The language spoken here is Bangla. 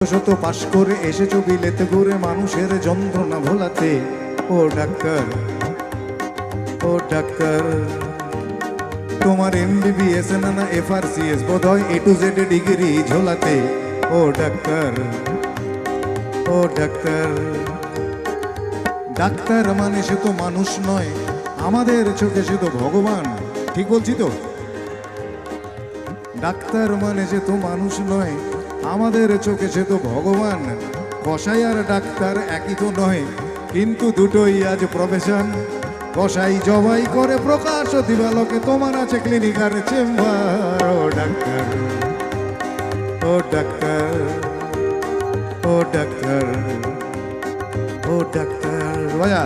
শত পাশ করে এসেছ বিলেতে ঘুরে মানুষের যন্ত্রণা ভোলাতে। ও ডাক্তার ও ডাক্তার, তোমার এমবিবিএস না না এফআরসিএস বোধ হয় এ টু জেড ডিগ্রি ঝোলাতে। ও ডাক্তার ও ডাক্তার ডাক্তার মানে সে তো মানুষ নয়, আমাদের চোখে সে তো ভগবান, ঠিক বলছি তো? ডাক্তার মানে সে তো মানুষ নয় আমাদের চোখে সে তো ভগবান। কসাই আর ডাক্তার একই তো নয় কিন্তু দুটোই আজ প্রফেশন কসাই জবাই করে প্রকাশ দিবালোকে, তোমার আছে ক্লিনিক আর চেম্বার ও ডাক্তার। ও ডাক্তার ও ডাক্তার ও ডাক্তার। বাজা